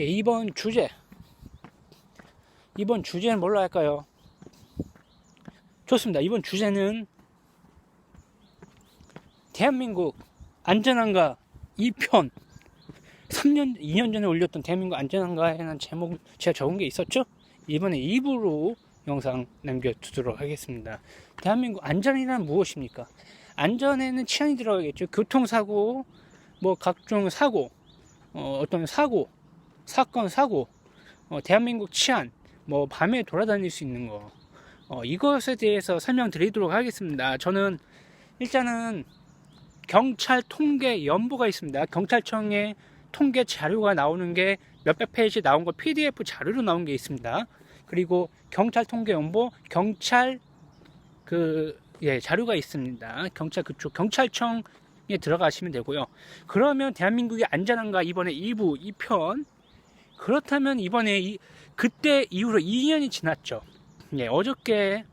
예, 이번 주제. 이번 주제는 뭘로 할까요? 좋습니다. 이번 주제는 대한민국 안전한가 2편 3년, 2년 전에 올렸던 대한민국 안전한가에 대한 제목 제가 적은 게 있었죠? 이번에 2부로 영상 남겨두도록 하겠습니다. 대한민국 안전이란 무엇입니까? 안전에는 치안이 들어가겠죠. 교통사고, 뭐 각종 사고, 어, 어떤 사고, 사건, 사고, 어, 대한민국 치안, 뭐 밤에 돌아다닐 수 있는 거, 어, 이것에 대해서 설명드리도록 하겠습니다. 저는 일단은 경찰 통계 연보가 있습니다. 경찰청에 통계 자료가 나오는 게 몇백 페이지 나온 거 PDF 자료로 나온 게 있습니다. 그리고 경찰 통계 연보 경찰 그 예, 자료가 있습니다. 경찰 그쪽 경찰청에 들어가시면 되고요. 그러면 대한민국이 안전한가 이번에 2부 2편 그렇다면 이번에 이, 그때 이후로 2년이 지났죠. 예, 어저께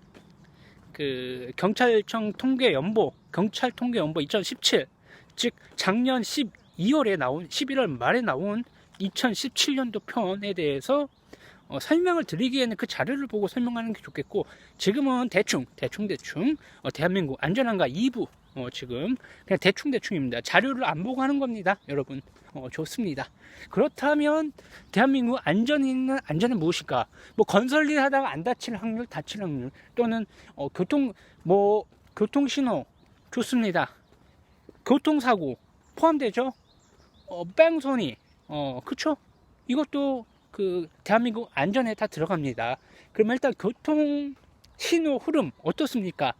그 경찰청 통계 연보 경찰 통계 연보 2017 즉 작년 12월에 나온 11월 말에 나온 2017년도 편에 대해서 어, 설명을 드리기에는 그 자료를 보고 설명하는 게 좋겠고 지금은 대충 대충 대충 어, 대한민국 안전한가 2부 어, 지금 그냥 대충 대충입니다. 자료를 안 보고 하는 겁니다, 여러분. 어, 좋습니다. 그렇다면 대한민국 안전이 있는 안전은 무엇일까? 뭐 건설 일 하다가 안 다칠 확률, 다칠 확률 또는 어, 교통 뭐 교통 신호 좋습니다. 교통 사고 포함되죠? 어, 뺑소니 어, 그쵸? 이것도 그 대한민국 안전에 다 들어갑니다. 그러면 일단 교통 신호 흐름 어떻습니까?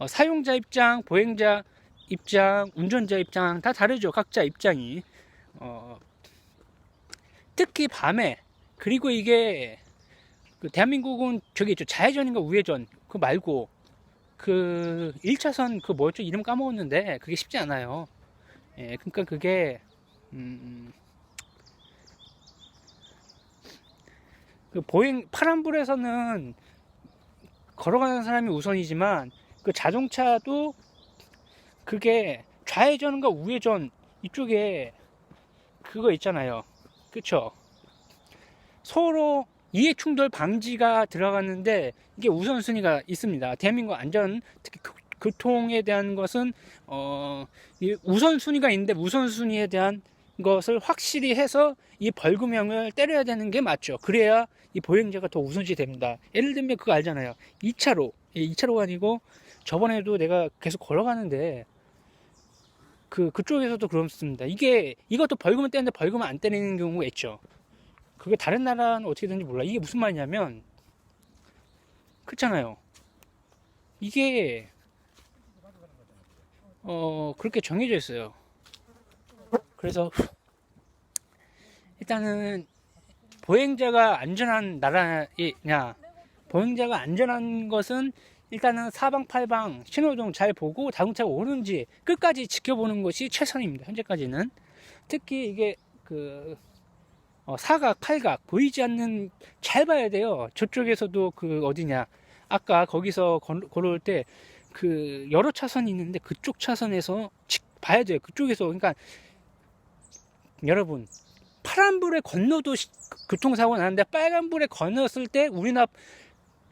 어, 사용자 입장, 보행자 입장, 운전자 입장 다 다르죠. 각자 입장이. 어, 특히 밤에 그리고 이게 그 대한민국은 저기 있죠. 좌회전인가 우회전 그 말고 그 1차선 그 뭐였죠? 이름 까먹었는데 그게 쉽지 않아요. 예, 그러니까 그게 음, 그 보행 파란불에서는 걸어가는 사람이 우선이지만 그 자동차도 그게 좌회전과 우회전 이쪽에 그거 있잖아요. 그쵸? 서로 이해 충돌 방지가 들어갔는데 이게 우선순위가 있습니다. 대한민국 안전 특히 교- 교통에 대한 것은 어, 이 우선순위가 있는데 우선순위에 대한 것을 확실히 해서 이 벌금형을 때려야 되는 게 맞죠. 그래야 이 보행자가 더 우선시 됩니다. 예를 들면 그거 알잖아요. 2차로, 2차로가 아니고 저번에도 내가 계속 걸어가는데 그 그쪽에서도 그렇습니다. 이게 이것도 벌금을 떼는데 벌금을 안 때리는 경우가 있죠. 그게 다른 나라는 어떻게 되는지 몰라. 이게 무슨 말이냐면 그렇잖아요. 이게 어 그렇게 정해져 있어요. 그래서 일단은 보행자가 안전한 나라냐 보행자가 안전한 것은 일단은 사방팔방 신호등 잘 보고 자동차가 오는지 끝까지 지켜보는 것이 최선입니다. 현재까지는 특히 이게 그 어, 사각, 팔각 보이지 않는 잘 봐야 돼요. 저쪽에서도 그 어디냐 아까 거기서 걸- 걸어올 때 그 여러 차선이 있는데 그쪽 차선에서 지- 봐야 돼요. 그쪽에서 그러니까 여러분 파란불에 건너도 시- 교통사고 나는데 빨간불에 건넜을 때 우리나라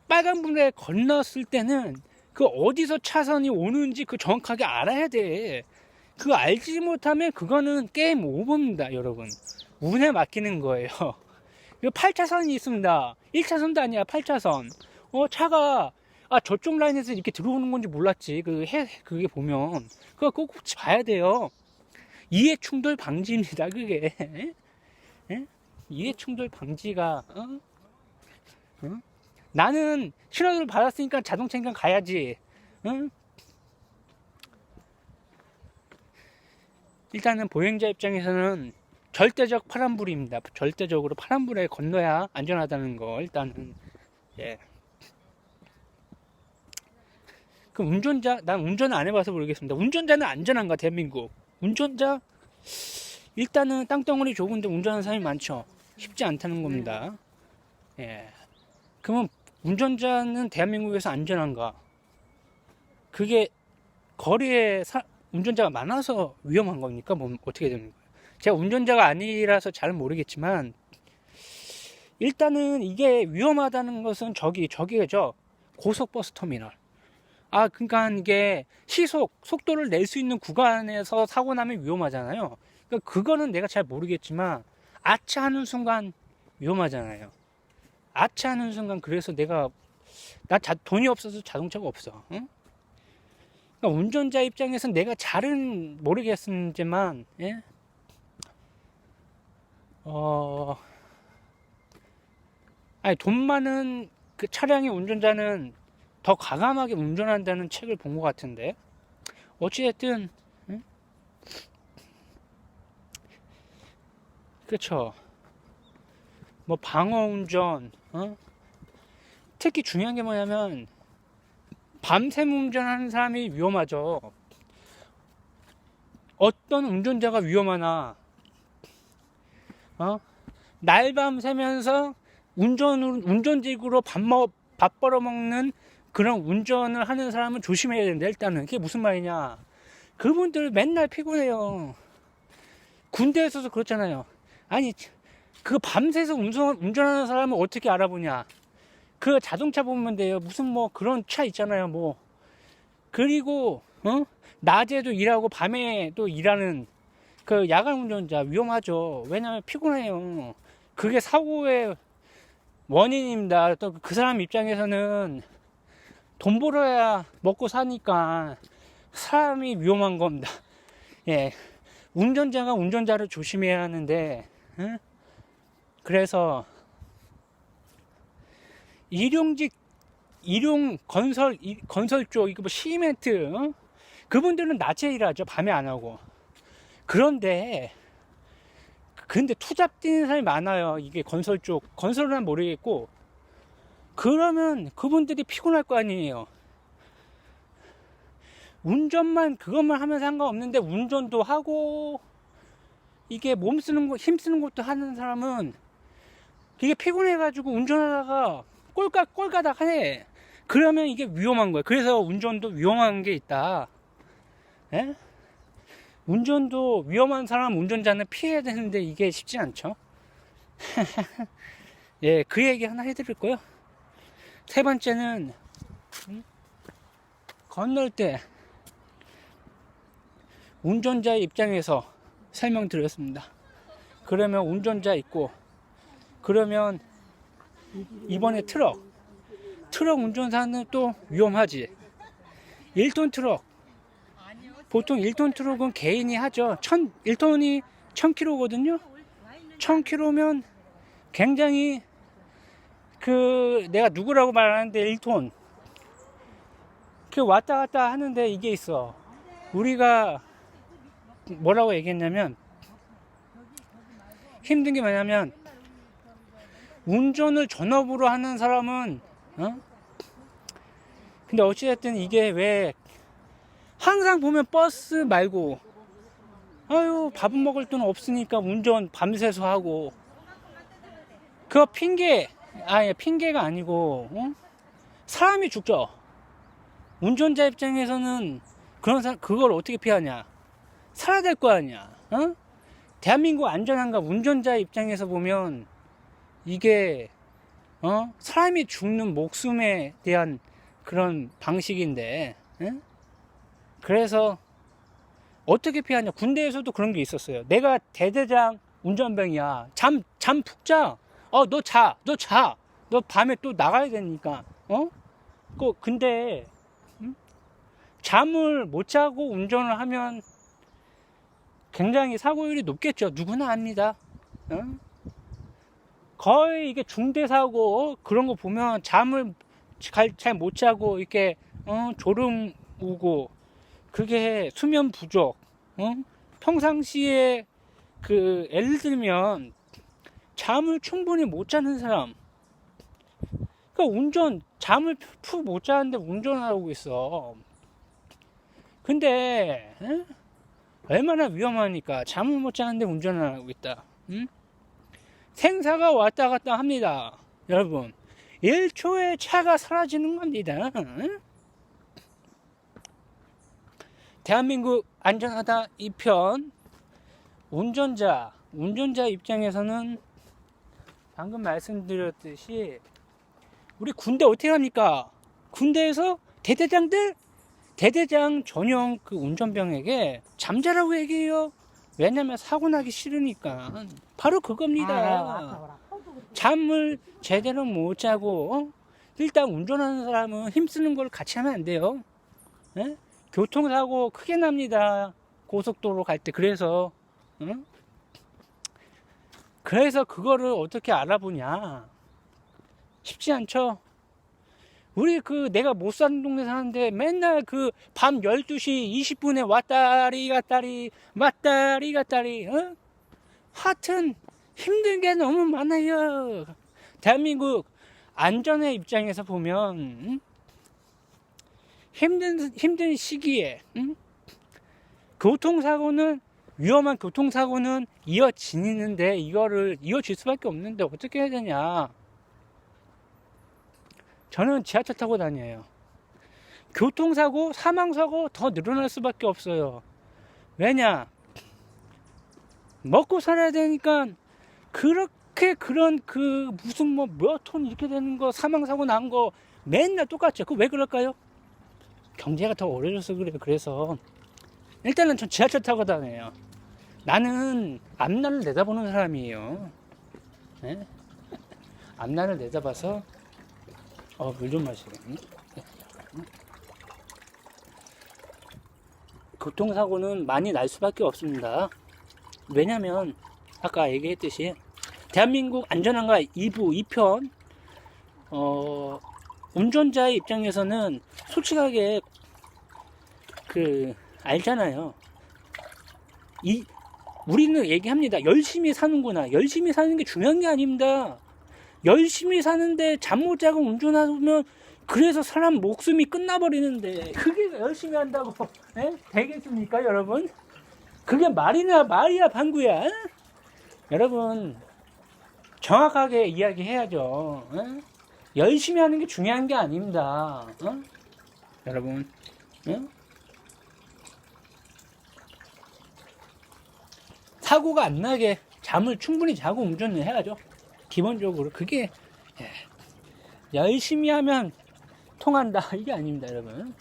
빨간불에 건넜을 때는 그 어디서 차선이 오는지 그 정확하게 알아야 돼. 그거 알지 못하면 그거는 게임 오버입니다, 여러분. 운에 맡기는 거예요. 이거 8차선이 있습니다. 1차선도 아니야, 8차선. 어, 차가, 아, 저쪽 라인에서 이렇게 들어오는 건지 몰랐지. 그, 해, 그게 보면. 그거 꼭 봐야 돼요. 이해 충돌 방지입니다, 그게. 예? 이해 충돌 방지가, 어? 어? 나는 신호를 받았으니까 자동차니까 가야지. 응? 일단은 보행자 입장에서는 절대적 파란불입니다. 절대적으로 파란불에 건너야 안전하다는 거 일단은 예. 그 운전자 난 운전을 안 해봐서 모르겠습니다. 운전자는 안전한가 대한민국? 운전자 일단은 땅덩어리 좁은데 운전하는 사람이 많죠. 쉽지 않다는 겁니다. 예. 그러면 운전자는 대한민국에서 안전한가? 그게 거리에 사- 운전자가 많아서 위험한 겁니까? 뭐 어떻게 되는 거예요? 제가 운전자가 아니라서 잘 모르겠지만 일단은 이게 위험하다는 것은 저기 저기죠 고속버스 터미널 아 그러니까 이게 시속 속도를 낼 수 있는 구간에서 사고 나면 위험하잖아요 그러니까 그거는 내가 잘 모르겠지만 아차 하는 순간 위험하잖아요 아차하는 순간 그래서 내가 나 자, 돈이 없어서 자동차가 없어 응? 그러니까 운전자 입장에서 내가 잘은 모르겠지만 예? 어 아니 돈 많은 그 차량의 운전자는 더 과감하게 운전한다는 책을 본 것 같은데 어찌됐든 응? 그쵸 뭐 방어 운전 어? 특히 중요한 게 뭐냐면 밤샘 운전하는 사람이 위험하죠 어떤 운전자가 위험하나 어? 날밤 새면서 운전 운전직으로 밥 먹, 밥 벌어 먹는 그런 운전을 하는 사람은 조심해야 된다. 일단은 그게 무슨 말이냐? 그분들 맨날 피곤해요. 군대에서도 그렇잖아요. 아니 그 밤새서 운전 운전하는 사람을 어떻게 알아보냐? 그 자동차 보면 돼요. 무슨 뭐 그런 차 있잖아요. 뭐 그리고 어? 낮에도 일하고 밤에도 일하는 그 야간 운전자 위험하죠. 왜냐면 피곤해요. 그게 사고의 원인입니다. 또 그 사람 입장에서는 돈 벌어야 먹고 사니까 사람이 위험한 겁니다. 예. 운전자가 운전자를 조심해야 하는데, 응? 그래서 일용직, 일용 건설, 이- 건설 쪽, 이거 뭐 시멘트, 어? 그분들은 낮에 일하죠. 밤에 안 하고. 그런데 근데 투잡 뛰는 사람이 많아요. 이게 건설 쪽 건설은 모르겠고 그러면 그분들이 피곤할 거 아니에요. 운전만 그것만 하면 상관없는데 운전도 하고 이게 몸 쓰는 거 힘 쓰는 것도 하는 사람은 이게 피곤해가지고 운전하다가 꼴까 꼴까닥 하네. 그러면 이게 위험한 거예요. 그래서 운전도 위험한 게 있다. 예? 운전도 위험한 사람 운전자는 피해야 되는데 이게 쉽지 않죠. 예, 그 얘기 하나 해드릴 거요. 세 번째는 음? 건널 때 운전자 입장에서 설명드렸습니다. 그러면 운전자 있고 그러면 이번에 트럭 트럭 운전사는 또 위험하지. 1톤 트럭 보통 1톤 트럭은 개인이 하죠. 1000, 1톤이 1000km거든요. 1000km면 굉장히 그 내가 누구라고 말하는데 1톤 그 왔다 갔다 하는데 이게 있어. 우리가 뭐라고 얘기했냐면 힘든 게 뭐냐면 운전을 전업으로 하는 사람은 어? 근데 어찌됐든 이게 왜 항상 보면 버스 말고 아유 밥은 먹을 돈 없으니까 운전 밤새서 하고 그거 핑계 아니 핑계가 아니고 어? 사람이 죽죠 운전자 입장에서는 그런 사 그걸 어떻게 피하냐 살아야 될 거 아니야 어? 대한민국 안전한가 운전자 입장에서 보면 이게 어? 사람이 죽는 목숨에 대한 그런 방식인데 응? 그래서 어떻게 피하냐 군대에서도 그런 게 있었어요 내가 대대장 운전병이야 잠 잠 푹 자 어 너 자 너 자 너 밤에 또 나가야 되니까 어? 그 근데 음? 잠을 못 자고 운전을 하면 굉장히 사고율이 높겠죠 누구나 압니다 어? 거의 이게 중대 사고 그런 거 보면 잠을 잘 못 자고 이렇게 어, 졸음 오고 그게 수면 부족, 어? 평상시에 그 예를 들면 잠을 충분히 못 자는 사람, 그러니까 운전 잠을 푹 못 자는데 운전을 하고 있어. 근데 에? 얼마나 위험하니까 잠을 못 자는데 운전을 하고 있다. 응? 생사가 왔다 갔다 합니다, 여러분. 1초에 차가 사라지는 겁니다. 응? 대한민국 안전하다 2편 운전자 운전자 입장에서는 방금 말씀드렸듯이 우리 군대 어떻게 합니까? 군대에서 대대장들 대대장 전용 그 운전병에게 잠자라고 얘기해요. 왜냐면 사고 나기 싫으니까 바로 그겁니다. 잠을 제대로 못 자고 어? 일단 운전하는 사람은 힘쓰는 걸 같이 하면 안 돼요. 예? 교통사고 크게 납니다. 고속도로 갈 때 그래서 응? 그래서 그거를 어떻게 알아보냐 쉽지 않죠. 우리 그 내가 못 사는 동네 사는데 맨날 그 밤 12시 20분에 왔다리 갔다리 왔다리 갔다리 어? 하여튼 힘든 게 너무 많아요. 대한민국 안전의 입장에서 보면 응? 힘든 힘든 시기에 응? 교통사고는 위험한 교통사고는 이어지는데 이거를 이어질 수밖에 없는데 어떻게 해야 되냐? 저는 지하철 타고 다녀요. 교통사고, 사망사고 더 늘어날 수밖에 없어요. 왜냐? 먹고 살아야 되니까 그렇게 그런 그 무슨 뭐 몇 톤 이렇게 되는 거 사망사고 난 거 맨날 똑같죠. 그 왜 그럴까요? 경제가 더 어려져서 그래요. 그래서 일단은 전 지하철 타고 다녀요. 나는 앞날을 내다보는 사람이에요. 예? 앞날을 내다봐서 어, 물좀 마시겠니? 교통사고는 많이 날 수밖에 없습니다. 왜냐면, 아까 얘기했듯이, 대한민국 안전한가 2부, 2편, 어, 운전자의 입장에서는 솔직하게, 그, 알잖아요. 이, 우리는 얘기합니다. 열심히 사는구나. 열심히 사는 게 중요한 게 아닙니다. 열심히 사는데 잠 못 자고 운전하면 그래서 사람 목숨이 끝나버리는데 그게 열심히 한다고 에? 되겠습니까 여러분? 그게 말이나 말이야 방구야 에? 여러분 정확하게 이야기해야죠 에? 열심히 하는 게 중요한 게 아닙니다 어? 여러분 에? 사고가 안 나게 잠을 충분히 자고 운전을 해야죠 기본적으로 그게 예, 열심히 하면 통한다. 이게 아닙니다 여러분.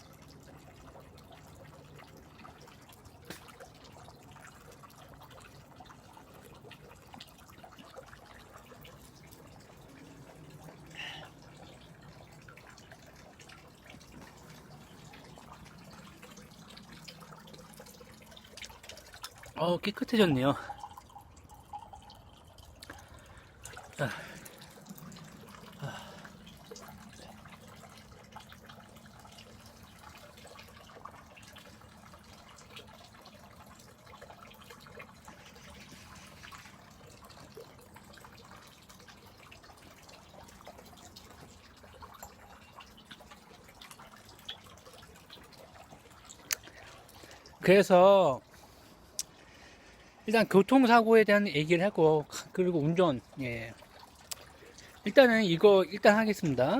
어 깨끗해졌네요 그래서 일단 교통사고에 대한 얘기를 하고 그리고 운전 예. 일단은 이거 일단 하겠습니다